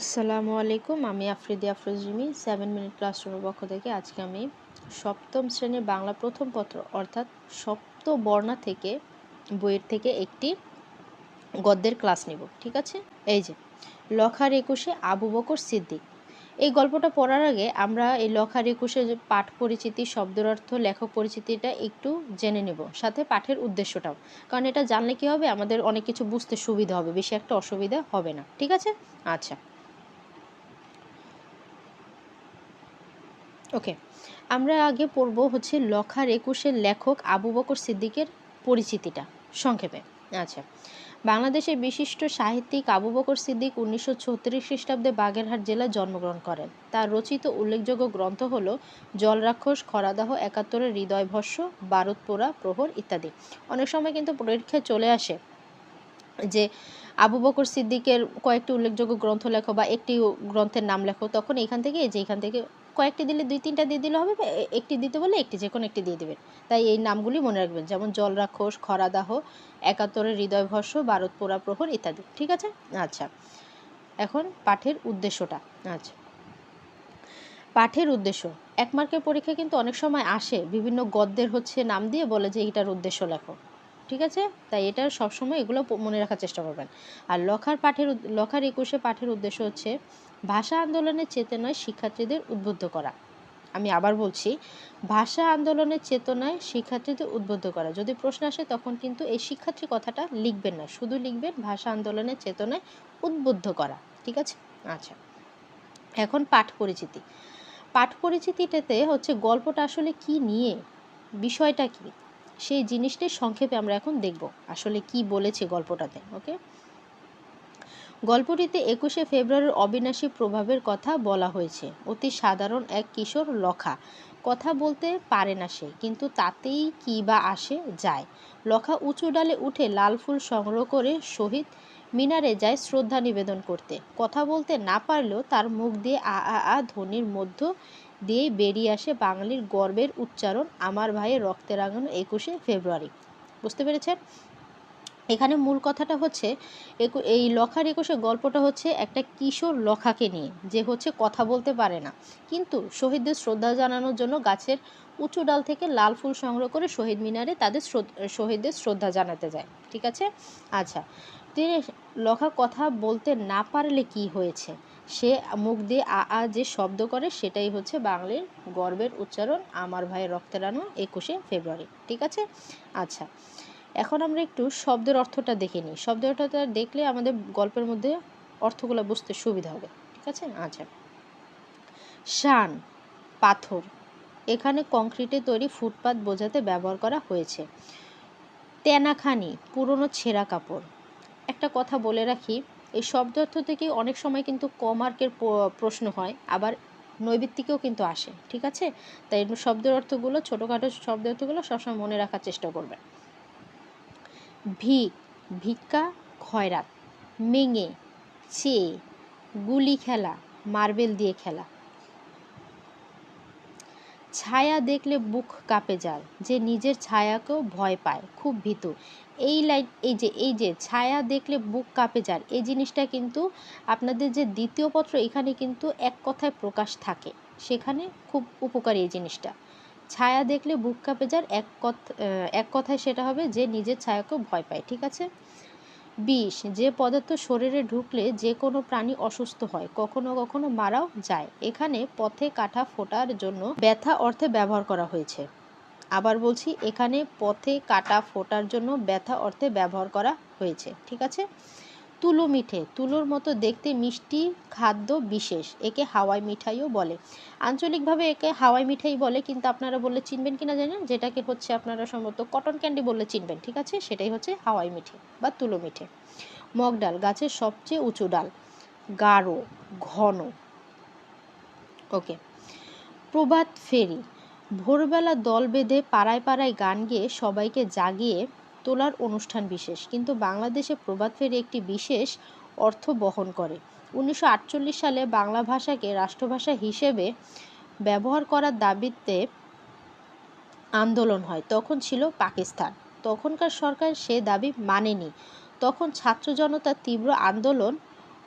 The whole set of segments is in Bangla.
আসসালামু আলাইকুম, আমি আফ্রিদি আফরোজিমি সেভেন মিনিট ক্লাসরুমের পক্ষ থেকে আজকে আমি সপ্তম শ্রেণির বাংলা প্রথম পত্র অর্থাৎ সপ্ত বর্ণা থেকে বইয়ের থেকে একটি গদ্যের ক্লাস নিব, ঠিক আছে? এই যে, লখার একুশে আবু বকর সিদ্দিক। এই গল্পটা পড়ার আগে আমরা এই লখার একুশে পাঠ পরিচিতি, শব্দের অর্থ, লেখক পরিচিতিটা একটু জেনে নেব, সাথে পাঠের উদ্দেশ্যটাও। কারণ এটা জানলে কী হবে? আমাদের অনেক কিছু বুঝতে সুবিধা হবে, বেশি একটা অসুবিধা হবে না, ঠিক আছে? আচ্ছা ওকে আমরা আগে পড়ব হচ্ছে লখার একুশের লেখক আবু বকর সিদ্দিকের পরিচিতিটা, সংক্ষেপে। আচ্ছা। বাংলাদেশের বিশিষ্ট সাহিত্যিক আবু বকর সিদ্দিক উনিশশো ছত্রিশ খ্রিস্টাব্দে বাগেরহাট জেলায় জন্মগ্রহণ করেন। তার রচিত উল্লেখযোগ্য গ্রন্থ হল জলরাক্ষস, খরাদাহ, একাত্তরের হৃদয়ভস্য, বারুদপোড়া, প্রহর ইত্যাদি। অনেক সময় কিন্তু পরীক্ষায় চলে আসে যে আবু বকর সিদ্দিকের কয়েকটি উল্লেখযোগ্য গ্রন্থ লেখো বা একটি গ্রন্থের নাম লেখো, তখন এখান থেকে যে এখান থেকে কয়েকটি দিলে দুই, তিনটা দিয়ে দিলে হবে একটি দিতে বলে একটি যে কোনো একটি দিয়ে দেবেন। তাই এই নামগুলি মনে রাখবেন, যেমন জল রাক্ষস খরাদাহ একাত্তরের হৃদয়ভস্য ভারত পোড়া প্রহর ইত্যাদি, ঠিক আছে? আচ্ছা এখন পাঠের উদ্দেশ্যটা আচ্ছা। পাঠের উদ্দেশ্য, এক মার্কের পরীক্ষা কিন্তু অনেক সময় আসে, বিভিন্ন গদ্যের হচ্ছে নাম দিয়ে বলে যে এটার উদ্দেশ্য লেখো, ঠিক আছে? তাই এটা সবসময় এগুলো মনে রাখার চেষ্টা করবেন। আর লখার পাঠের লখার একুশে পাঠের উদ্দেশ্য হচ্ছে ভাষা আন্দোলনের চেতনায় শিক্ষার্থীদের উদ্বুদ্ধ করা। আমি আবার বলছি, ভাষা আন্দোলনের চেতনায় শিক্ষার্থীদের উদ্বুদ্ধ করা। যদি প্রশ্ন আসে, তখন কিন্তু এই শিক্ষার্থী কথাটা লিখবেন না। শুধু লিখবেন ভাষা আন্দোলনের চেতনায় উদ্বুদ্ধ করা। ঠিক আছে? আচ্ছা। এখন পাঠ পরিচিতি। পাঠ পরিচিতিটাতে হচ্ছে গল্পটা আসলে কি নিয়ে, বিষয়টা কি? সেই জিনিসটাই সংক্ষেপে আমরা এখন দেখব আসলে কি বলেছে গল্পটাতে, ওকে? গল্পটিতে একুশে ফেব্রুয়ারির অবিনাশী প্রভাবের কথা বলা হয়েছে। অতি সাধারণ এক কিশোর লখা। কথা বলতে পারে না সে, কিন্তু তাতেই কী বা আসে যায়। লখা উঁচু ডালে উঠে লাল ফুল সংগ্রহ করে শহীদ মিনারে যায় শ্রদ্ধা নিবেদন করতে। কথা বলতে না পারলেও তার মুখ দিয়ে আ আ আ ধ্বনির মধ্য দিয়ে বেরিয়ে আসে বাঙালির গর্বের উচ্চারণ, আমার ভাইয়ের রক্তে রাঙানো একুশে ফেব্রুয়ারি। বুঝতে পেরেছেন? এখানে মূল কথাটা হচ্ছে এই লখার একুশে গল্পটা হচ্ছে একটা কিশোর লখাকে নিয়ে, যে হচ্ছে কথা বলতে পারে না। কিন্তু শহীদদের শ্রদ্ধা জানানোর জন্য গাছের উঁচু ডাল থেকে লাল ফুল সংগ্রহ করে শহীদ মিনারে তাদের শহীদদের শ্রদ্ধা জানাতে যায়। ঠিক আছে? আচ্ছা তিনি লখা কথা বলতে না পারলে কি হয়েছে? সে মুখ দিয়ে আ আ যে শব্দ করে সেটাই হচ্ছে বাংলার গর্বের উচ্চারণ, আমার ভাইয়ের রক্তেরানো একুশে ফেব্রুয়ারি। ঠিক আছে? আচ্ছা এখন আমরা একটু শব্দের অর্থটা দেখে নিই। শব্দের অর্থটা দেখলে আমাদের গল্পের মধ্যে অর্থগুলো বুঝতে সুবিধা হবে। ঠিক আছে? আচ্ছা। শান, পাথর, এখানে কংক্রিটে তৈরি ফুটপাত বোঝাতে ব্যবহার করা হয়েছে। তেনাখানি, পুরনো ছেঁড়া কাপড়। একটা কথা বলে রাখি, এই শব্দ অর্থ থেকে অনেক সময় কিন্তু ক মার্কের প্রশ্ন হয়, আবার নৈবিত্তিকেও কিন্তু আসে। ঠিক আছে? তাই শব্দের অর্থগুলো, ছোটোখাটো শব্দের অর্থগুলো সবসময় মনে রাখার চেষ্টা করবেন। ভিক ভিক্ষা, খয়রাত, মেঙে চেয়ে গুলি খেলা, মার্বেল দিয়ে খেলা। ছায়া দেখলে বুক কাঁপে যায় যে নিজের ছায়াকেও ভয় পায়, খুব ভীতু। এই লাইন, এই যে এই যে, ছায়া দেখলে বুক কাঁপে যার, এই জিনিসটা কিন্তু আপনাদের যে দ্বিতীয় পত্র, এখানে কিন্তু এক কথায় প্রকাশ থাকে। সেখানে খুব উপকারী এই জিনিসটা। ছায়া দেখলে বুক কাঁপে যার, এক কথা এক কথায় সেটা হবে যে নিজের ছায়াকেও ভয় পায়, ঠিক আছে? বিষ, যে পদার্থ শরীরে ঢুকলে যে কোনো প্রাণী অসুস্থ হয়, কখনো কখনো মারাও যায়। এখানে পথে কাটা ফোটার জন্য ব্যথা অর্থে ব্যবহার করা হয়েছে। আবার বলছি, এখানে পথে কাটা ফোটার জন্য ব্যথা অর্থে ব্যবহার করা হয়েছে, ঠিক আছে? তুলো মিঠে। তুলোর মতো দেখতে মিষ্টি, খাদ্য বিশেষ। একে হাওয়াই মিঠাইও বলে। আঞ্চলিকভাবে একে হাওয়াই মিঠাই বলে, কিন্তু আপনারা বললে চিনবেন কিনা জানেন? যেটাকে হচ্ছে আপনারা সম্ভবত কটন ক্যান্ডি বললে চিনবেন, ঠিক আছে? সেটাই হচ্ছে হাওয়াই মিঠে বা তুলো মিঠে। মগ ডাল, গাছের সবচেয়ে উঁচু ডাল। গাঢ়, ঘন। ওকে। প্রভাত ফেরি। ভোরবেলা দল বেঁধে পাড়ায় পাড়ায় গান গেয়ে সবাইকে জাগিয়ে তোলার অনুষ্ঠান বিশেষ। কিন্তু বাংলাদেশে প্রবাদ ফেরি একটি বিশেষ অর্থ বহন করে। উনিশশো আটচল্লিশ সালে বাংলা ভাষাকে রাষ্ট্রভাষা হিসেবে ব্যবহার করার দাবিতে আন্দোলন হয়। তখন ছিল পাকিস্তান। তখনকার সরকার সে দাবি মানেনি। তখন ছাত্র জনতা তীব্র আন্দোলন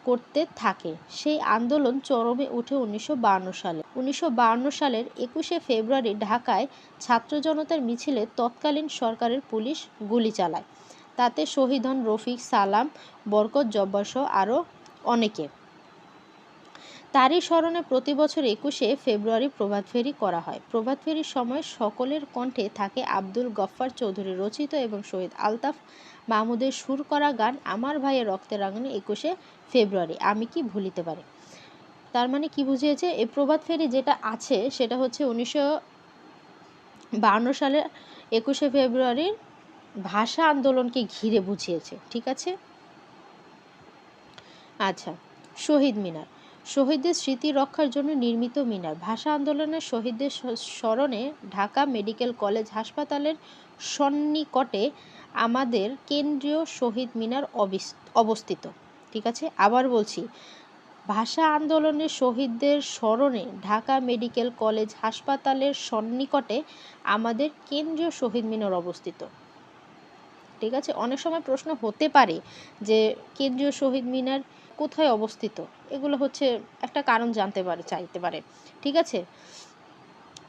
করতে থাকে। সেই আন্দোলন চরমে উঠে উনিশশো সালে। উনিশশো সালের একুশে ফেব্রুয়ারি ঢাকায় ছাত্র জনতার মিছিলে তৎকালীন সরকারের পুলিশ গুলি চালায়। তাতে শহীদ হন রফিক, সালাম, বরকত, জব্বার সহ আরও অনেকে। তারই স্মরণে প্রতি বছর একুশে ফেব্রুয়ারি প্রভাত ফেরি করা হয়। প্রভাত ফেরির সময় সকলের কণ্ঠে থাকে আব্দুল গফ্ফার চৌধুরী রচিত এবং শহীদ আলতাফ মাহমুদের সুর করা গান আমার ভাইয়ের রক্তের আগুনে একুশে ফেব্রুয়ারি। আমি কি ভুলিতে পারি? তার মানে কি বুঝিয়েছে? এই প্রভাত ফেরি যেটা আছে, সেটা হচ্ছে উনিশশো বাহান্ন সালে একুশে ফেব্রুয়ারির ভাষা আন্দোলনকে ঘিরে বুঝিয়েছে। ঠিক আছে? আচ্ছা শহীদ মিনার। শহীদদের স্মৃতি রক্ষার জন্য নির্মিত মিনার। ভাষা আন্দোলনের শহীদদের স্মরণে ঢাকা মেডিকেল কলেজ হাসপাতালের সন্নিকটে আমাদের কেন্দ্রীয় শহীদ মিনার অবস্থিত। ঠিক আছে? আবার বলছি, ভাষা আন্দোলনের শহীদদের স্মরণে ঢাকা মেডিকেল কলেজ হাসপাতালের সন্নিকটে আমাদের কেন্দ্রীয় শহীদ মিনার অবস্থিত। ঠিক আছে? অনেক সময় প্রশ্ন হতে পারে যে কেন্দ্রীয় শহীদ মিনার কোথায় অবস্থিত? এগুলো হচ্ছে একটা কারণ জানতে পারে, চাইতে পারে। ঠিক আছে?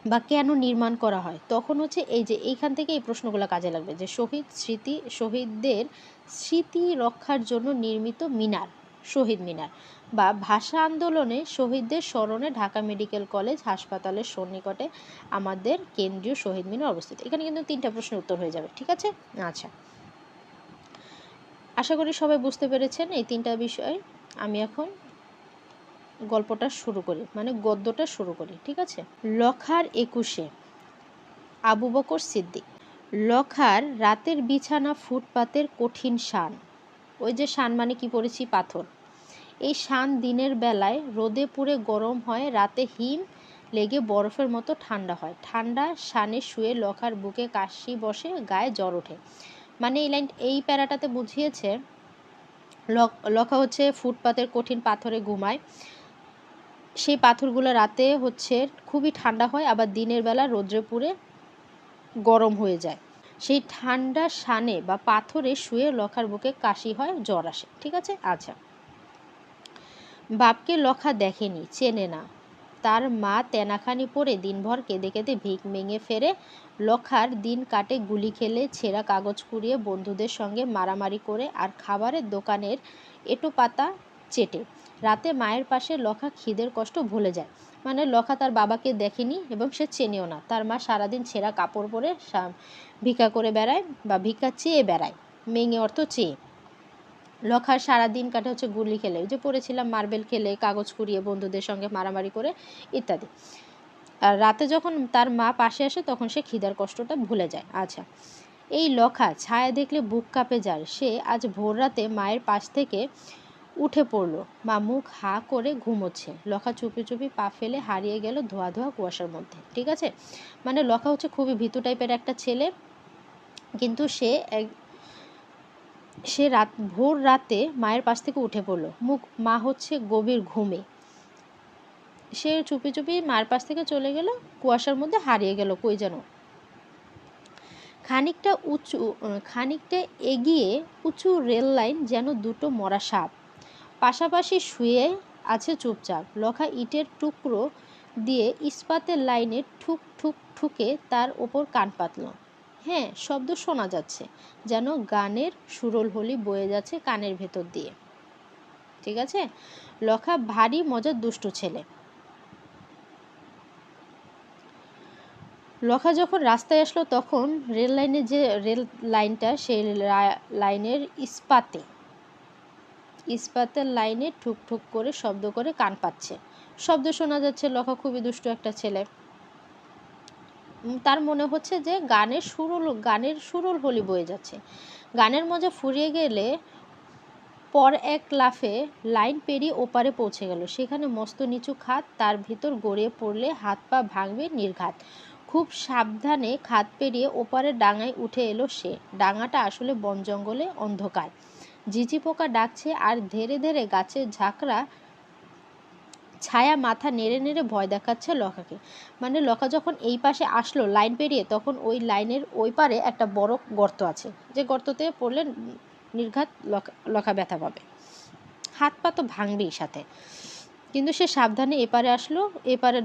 বা কেন নির্মাণ করা হয়? তখন হচ্ছে এই যে এইখান থেকে এই প্রশ্নগুলো কাজে লাগবে যে শহীদ স্মৃতি, শহীদদের স্মৃতি রক্ষার জন্য নির্মিত মিনার, শহীদ মিনার বা ভাষা আন্দোলনে শহীদদের স্মরণে ঢাকা মেডিকেল কলেজ হাসপাতালের সন্নিকটে আমাদের কেন্দ্রীয় শহীদ মিনার অবস্থিত। এখানে কিন্তু তিনটা প্রশ্নের উত্তর হয়ে যাবে, ঠিক আছে? আচ্ছা। আশা করি সবাই বুঝতে পেরেছেন এই তিনটা বিষয়। আমি এখন গল্পটা শুরু করি মানে গদ্যটা শুরু করি, ঠিক আছে? লখার একুশে, আবু বকর সিদ্দিক। লখার রাতের বিছানা ফুটপাতের কঠিন শান। ওই যে শান মানে কি পড়েছি? পাথর। এই শান দিনের বেলায় রোদে পুড়ে গরম হয়, রাতে হিম লেগে বরফের মতো ঠান্ডা হয়। ঠান্ডা শানে শুয়ে লখার বুকে কাশি বসে, গায়ে জ্বর ওঠে। মানে এই লাইন এই প্যারাটাতে বুঝিয়েছে লখা হচ্ছে ফুটপাতের কঠিন পাথরে ঘুমায়। সেই পাথরগুলো রাতে হচ্ছে খুবই ঠান্ডা হয়, আবার দিনের বেলা রোদ্রে পুড়ে গরম হয়ে যায়। সেই ঠান্ডা সানে বা পাথরে শুয়ে লখার বুকে কাশি হয়, জ্বর আসে, ঠিক আছে? আচ্ছা। বাপকে লখা দেখেনি, চেনে না। তার মা তেনাখানি পরে দিনভর কেঁদে কেঁদে ভিক মেঙে ফেরে লখার দিন কাটে গুলি খেলে, ছেঁড়া কাগজ কুড়িয়ে বন্ধুদের সঙ্গে মারামারি করে, আর খাবারের দোকানের এটো পাতা চেটে। রাতে মায়ের পাশে লখা খিদের কষ্ট ভুলে যায়। মানে লখা তার বাবাকে দেখেনি এবং সে চেনেও না। তার মা সারাদিন ছেঁড়া কাপড় পরে ভিক্ষা করে বেড়ায় বা ভিক্ষা চেয়ে বেড়ায়। মেঙে অর্থ চেয়ে। লখার সারাদিন কাটে হচ্ছে গুলি খেলে। যে পড়েছিলাম মার্বেল খেলে, কাগজ কুড়িয়ে বন্ধুদের সঙ্গে মারামারি করে, ইত্যাদি। আর রাতে যখন তার মা পাশে আসে, তখন সে খিদার কষ্টটা ভুলে যায়। আচ্ছা এই লখা ছায়া দেখলে বুক কাঁপে যায়। সে আজ ভোর রাতে মায়ের পাশ থেকে উঠে পড়ল। মা মুখ হা করে ঘুমোচ্ছে। লখা চুপি চুপি পা ফেলে হারিয়ে গেল ধোয়া ধোয়া কুয়াশার মধ্যে। ঠিক আছে? মানে লখা হচ্ছে খুবই ভীতু টাইপের একটা ছেলে। কিন্তু সে এক, সে রাত, ভোর রাতে মায়ের পাশ থেকে উঠে পড়ল। মুখ, মা হচ্ছে গভীর ঘুমে। সে চুপি চুপি মায়ের পাশ থেকে চলে গেল, কুয়াশার মধ্যে হারিয়ে গেল, কই যেন। খানিকটা উঁচু, খানিকটা এগিয়ে উঁচু রেল লাইন যেন দুটো মরা সাপ। পাশাপাশি শুয়ে আছে চুপচাপ। লখা ইটের টুকরো দিয়ে ইস্পাতের লাইনে ঠুক ঠুক ঠুকে তার ওপর কান পাতল। হ্যাঁ শব্দ শোনা যাচ্ছে, যেন গানের সুরল হলি বয়ে যাচ্ছে কানের ভেতর দিয়ে। ঠিক আছে? লখা ভারী মজার দুষ্টু ছেলে। লখা যখন রাস্তায় আসলো তখন রেল লাইনের যে, রেল লাইনটা সেই লাইনের ইস্পাতে ইস্পাতের লাইনে ঠুক ঠুক করে শব্দ করে কান পাচ্ছে। শব্দ শোনা যাচ্ছে, লখা খুবই দুষ্ট একটা ছেলে। তার মনে হচ্ছে যে গানের সুরল গানের সুরল হলি বয়ে যাচ্ছে। গানের মজা ফুরিয়ে গেলে পর এক লাফে লাইন পেরিয়ে ওপারে পৌঁছে গেল। সেখানে মস্ত নিচু খাত, তার ভিতর গড়িয়ে পড়লে হাত পা ভাঙবে নির্ঘাত। খুব সাবধানে খাত পেরিয়ে ওপারের ডাঙায় উঠে এলো সে। ডাঙাটা আসলে বন জঙ্গলে অন্ধকার। ঝিঝি পোকা ডাকছে আর ধীরে ধীরে গাছের ঝাঁকড়া ছায়া মাথা নেড়ে নেড়ে ভয় দেখাচ্ছে লকাকে। মানে লকা যখন এই পাশে আসলো, লাইন পেরিয়ে, তখন ওই লাইনের ওই পারে একটা বড় গর্ত আছে। যে গর্ততে পড়লে নির্ঘাত লকা লখা ব্যথা পাবে। হাত পা তো ভাঙবেই সাথে। কিন্তু সে সাবধানে এপারে আসলো। এপারের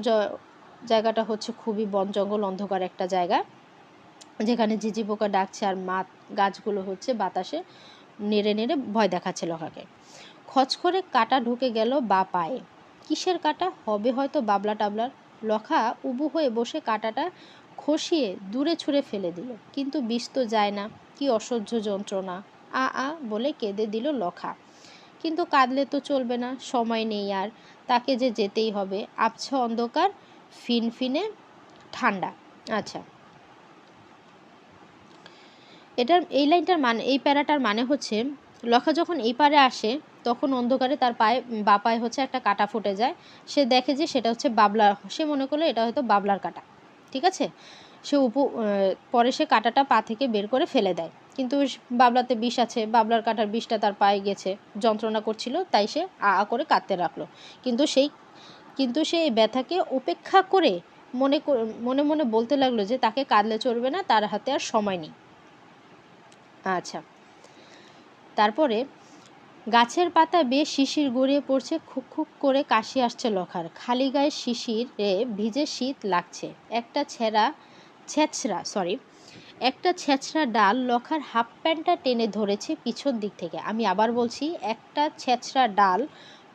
জায়গাটা হচ্ছে খুবই বন জঙ্গল, অন্ধকার একটা জায়গা। যেখানে ঝিঝি পোকা ডাকছে আর মাত গাছগুলো হচ্ছে বাতাসে। নেড়ে নেড়ে ভয় দেখাচ্ছে লখাকে খচ করে কাটা ঢুকে গেল বা পায়ে। কিসের কাটা? হবে হয়তো বাবলা টাবলার। লখা উবু হয়ে বসে কাটাটা খসিয়ে দূরে ছুঁড়ে ফেলে দিল। কিন্তু বিষ তো যায় না। কি অসহ্য যন্ত্রণা। আ আ বলে কেঁদে দিল লখা। কিন্তু কাঁদলে তো চলবে না, সময় নেই আর। তাকে যে যেতেই হবে। আবছা অন্ধকার, ফিনফিনে, ঠান্ডা। আচ্ছা। এটার, এই লাইনটার মানে এই প্যারাটার মানে হচ্ছে, লখা যখন এই পারে আসে, তখন অন্ধকারে তার পায়ে, বা পায়ে হচ্ছে একটা কাটা ফুটে যায়। সে দেখে যে সেটা হচ্ছে বাবলা সে মনে করল এটা হয়তো বাবলার কাটা, ঠিক আছে? সে উপু পরে সে কাটাটা পা থেকে বের করে ফেলে দেয়। কিন্তু বাবলাতে বিষ আছে, বাবলার কাটার বিষটা তার পায়ে গেছে, যন্ত্রণা করছিল, তাই সে আ আ করে কাঁদতে রাখল কিন্তু সেই, কিন্তু সে এই ব্যথাকে উপেক্ষা করে মনে মনে মনে বলতে লাগল যে তাকে কাঁদলে চলবে না, তার হাতে আর সময় নেই। আচ্ছা। তারপরে, গাছের পাতা বেশ শিশির গড়িয়ে পড়ছে, খুক খুক করে কাশি আসছে লখার। খালি গায়ে শিশিরে ভিজে শীত লাগছে। একটা ছেঁড়া, ছেঁচড়া সরি একটা ছেঁচড়া ডাল লখার হাফ প্যান্টটা টেনে ধরেছে পিছন দিক থেকে। আমি আবার বলছি, একটা ছেঁচড়া ডাল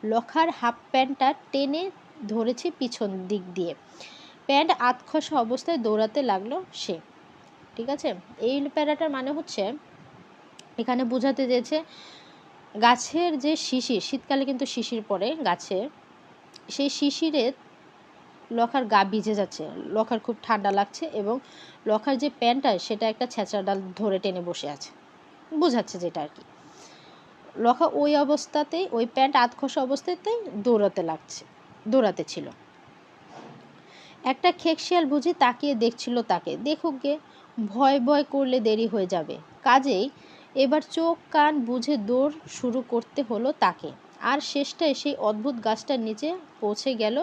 লখার হাফ প্যান্টটা টেনে ধরেছে পিছন দিক দিয়ে। প্যান্ট আতখসা অবস্থায় দৌড়াতে লাগল সে। ঠিক আছে? এই প্যারাটার মানে হচ্ছে এখানে বোঝাতে চেয়েছে, গাছের যে শিশির শীতকালে কিন্তু শিশির পড়ে গাছে, সেই শিশিরে লখার গা ভিজে যাচ্ছে, লখার খুব ঠান্ডা লাগছে এবং লখার যে প্যান্টটা সেটা একটা ছেঁচড়া ডাল ধরে টেনে বসে আছে। বোঝাচ্ছে যেটা আর কি। লখা ওই অবস্থাতেই, ওই প্যান্ট আতখসা অবস্থাতেই দৌড়াতে লাগছে, দৌড়াতে ছিল। একটা খেকশিয়াল বুঝি তাকিয়ে দেখছিল তাকে, দেখুক গে, ভয় ভয় করলে দেরি হয়ে যাবে। কাজেই এবার চোখ, কান বুঝে দৌড় শুরু করতে হলো তাকে। আর শেষটায় সেই অদ্ভুত গাছটার নিচে পৌঁছে গেল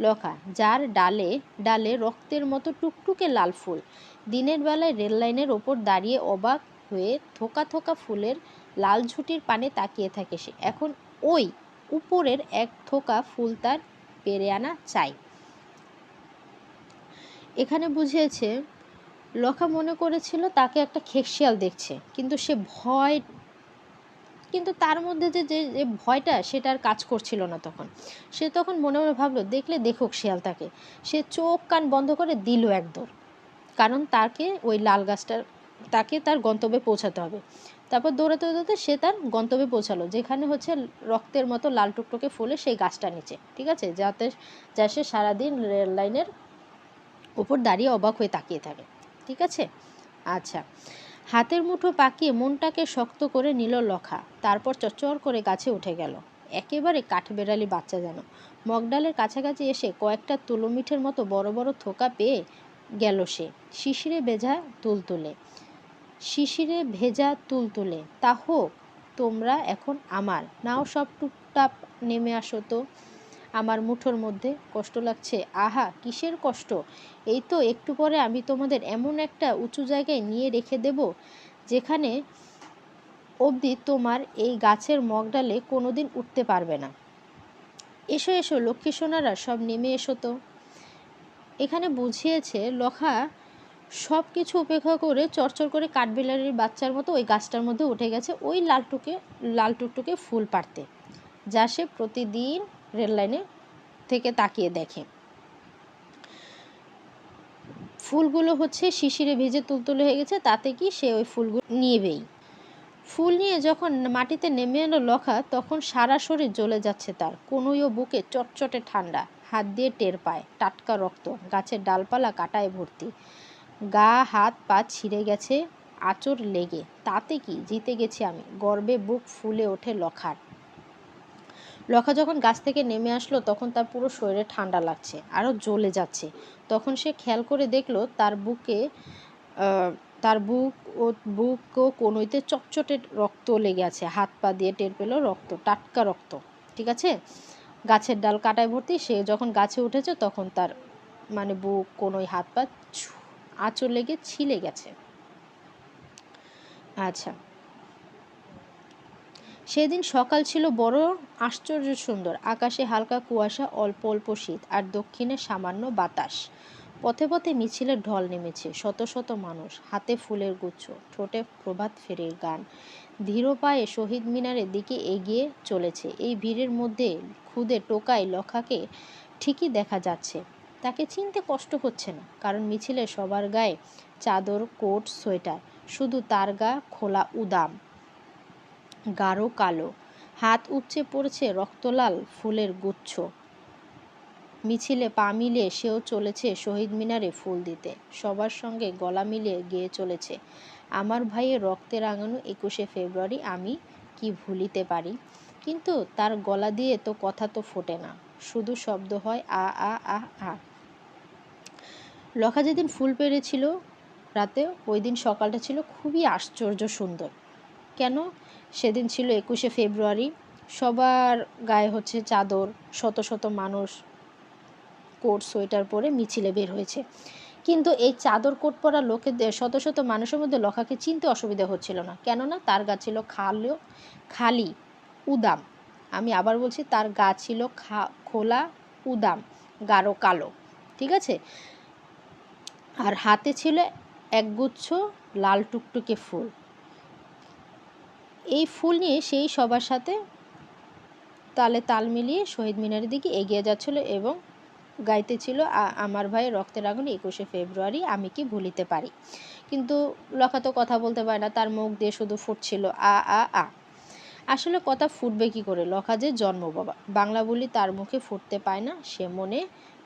লখা, যার ডালে ডালে রক্তের মতো টুকটুকে লাল ফুল। দিনের বেলায় রেল লাইনের ওপর দাঁড়িয়ে অবাক হয়ে থোকা থোকা ফুলের লাল ঝুটির পানে তাকিয়ে থাকে সে। এখন ওই উপরের এক থোকা ফুল তার পেরে আনা চাই। এখানে বুঝিয়েছে লখা মনে করেছিল তাকে একটা খেকশিয়াল দেখছে, কিন্তু সে ভয়, কিন্তু তার মধ্যে যে যে ভয়টা সেটা আর কাজ করছিল না তখন। সে তখন মনে মনে ভাবলো, দেখলে দেখুক শিয়াল তাকে সে চোখ কান বন্ধ করে দিল এক দৌড়, কারণ তাকে ওই লাল গাছটার, তাকে তার গন্তব্যে পৌঁছাতে হবে। তারপর দৌড়াতে দৌড়াতে সে তার গন্তব্যে পৌঁছালো, যেখানে হচ্ছে রক্তের মতো লাল টুকটুকে ফুলে সেই গাছটা নিচে, ঠিক আছে? যাতে, যা সে সারাদিন রেল লাইনের উপর দাঁড়িয়ে অবাক হয়ে তাকিয়ে থাকে। ঠিক আছে? আচ্ছা। হাতের মুঠো পাকিয়ে মনটাকে শক্ত করে নিল লখা। তারপর চচ্চর করে গাছে উঠে গেল। একেবারে কাঠবেড়ালি বাচ্চা যেন। মগডালের কাছাকাছি এসে কয়েকটা তুলোমিঠের মতো বড় বড় থোকা পেয়ে গেল সে। শিশিরে ভেজা তুলতুলে শিশিরে ভেজা তুলতুলে তা হোক, তোমরা এখন আমার। নাও সব টুকটাপ নেমে আসো তো। আমার মুঠোর মধ্যে কষ্ট লাগছে। আহা, কিসের কষ্ট? এই তো একটু পরে আমি তোমাদের এমন একটা উঁচু জায়গায় নিয়ে রেখে দেব, যেখানে অবধি তোমার এই গাছের মগডালে কোনোদিন উঠতে পারবে না। এসো এসো, লক্ষ্মী সোনারা, সব নেমে এসো তো। এখানে বুঝিয়েছে লখা সব কিছু উপেক্ষা করে চরচর করে কাঠবিলারির বাচ্চার মতো ওই গাছটার মধ্যে উঠে গেছে, ওই লালটুকে লাল টুকটুকে ফুল পাড়তে। যা সে প্রতিদিন রেল লাইনে থেকে তাকিয়ে দেখে। ফুলগুলো হচ্ছে শিশিরে ভেজে তুলতুলে হয়ে গেছে, তাতে কি সে ওই ফুলগুলো নিয়েবেই ফুল নিয়ে যখন মাটিতে নেমে এলো লখা, তখন সারা শরীর জ্বলে যাচ্ছে তার। কোনোইও বুকে চটচটে ঠান্ডা, হাত দিয়ে টের পায়, টাটকা রক্ত, গাছের ডালপালা কাটায় ভর্তি। গা, হাত, পা ছিঁড়ে গেছে, আঁচড় লেগে। তাতে কি? জিতে গেছি আমি। গর্বে বুক ফুলে ওঠে লখার। লখা যখন গাছ থেকে নেমে আসলো, তখন তার পুরো শরীরে ঠান্ডা লাগছে আরও জ্বলে যাচ্ছে। তখন সে খেয়াল করে দেখল, তার বুকে তার বুক ও বুক ও কোনোইতে চটচটে রক্ত লেগে আছে। হাত পা দিয়ে টের পেল রক্ত, টাটকা রক্ত, ঠিক আছে? গাছের ডাল কাটায় ভর্তি, সে যখন গাছে উঠেছে, তখন তার মানে বুক, কোনোই হাত পা আঁচড় লেগে ছিলে গেছে। আচ্ছা সেদিন সকাল ছিল বড় আশ্চর্য সুন্দর। আকাশে হালকা কুয়াশা, অল্প অল্প শীত আর দক্ষিণে সামান্য বাতাস। পথে পথে মিছিলের ঢল নেমেছে, শত শত মানুষ, হাতে ফুলের গুচ্ছ, ঠোঁটে প্রভাত ফেরির গান। ধীর পায়ে শহীদ মিনারের দিকে এগিয়ে চলেছে। এই ভিড়ের মধ্যে খুদে টোকাই লখাকে ঠিকই দেখা যাচ্ছে। তাকে চিনতে কষ্ট হচ্ছে না, কারণ মিছিলে সবার গায়ে চাদর, কোট, সোয়েটার। শুধু তার গা খোলা উদাম। গাঢ় কালো। হাত উপচে পড়ছে রক্তলাল ফুলের গুচ্ছ। মিছিলে পা মিলিয়ে সেও চলেছে শহীদ মিনারে ফুল দিতে। সবার সঙ্গে গলা মিলিয়ে গেয়ে চলেছে। আমার ভাইয়ের রক্তে রাঙানো একুশে ফেব্রুয়ারি আমি কি ভুলিতে পারি? কিন্তু তার গলা দিয়ে তো কথা তো ফোটে না। শুধু শব্দ হয় আ আ আ আ। লখা যেদিন ফুল পেরেছিল রাতে ওই দিন সকালটা ছিল খুবই আশ্চর্য সুন্দর। কেন? সেদিন ছিল একুশে ফেব্রুয়ারি। সবার গায়ে হচ্ছে চাদর, শত শত মানুষ কোট, সোয়েটার পরে মিছিলে বের হয়েছে। কিন্তু এই চাদর কোট পরা লোকেদের, শত শত মানুষের মধ্যে লখাকে চিনতে অসুবিধা হচ্ছিল না। কেননা তার গা ছিল খালো, খালি, উদাম। আমি আবার বলছি, তার গা ছিল খা, খোলা, উদাম, গাঢ় কালো। ঠিক আছে? আর হাতে ছিল একগুচ্ছ লাল টুকটুকে ফুল। এই ফুল নিয়ে সেই সবার সাথে তালে তাল মিলিয়ে শহীদ মিনারের দিকে এগিয়ে যাচ্ছিল এবং গাইতে ছিল আমার ভাই রক্তের আগুন একুশে ফেব্রুয়ারি আমি কি ভুলিতে পারি? কিন্তু লখা তো কথা বলতে পারে না, তার মুখ দিয়ে শুধু ফুটছিল, আ আ আ। আসলে কথা ফুটবে কি করে? লখা যে জন্ম বাবা। বাংলা বলি তার মুখে ফুটতে পায় না, সে মনে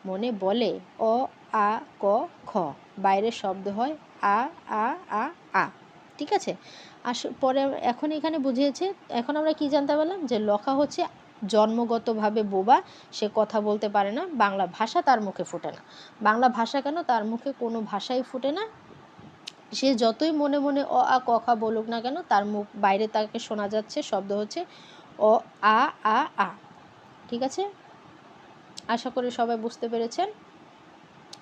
মনে বলে, অ, আ, ক, খ। বাইরের শব্দ হয়, আ আ আ আ। ঠিক আছে? আস, পরে এখন এখানে বুঝিয়েছে, এখন আমরা কি জানতে পারলাম? যে লখা হচ্ছে জন্মগতভাবে বোবা, সে কথা বলতে পারে না, বাংলা ভাষা তার মুখে ফোটে না। বাংলা ভাষা কেন তার মুখে কোনো ভাষাই ফুটে না? সে যতই মনে মনে অ, আ কথা বলুক না কেন, তার মুখ, বাইরে তাকে শোনা যাচ্ছে, শব্দ হচ্ছে অ, আ আ আ। ঠিক আছে? আশা করি সবাই বুঝতে পেরেছেন।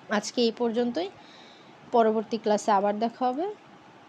আজকে এই পর্যন্তই। পরবর্তী ক্লাসে আবার দেখা হবে।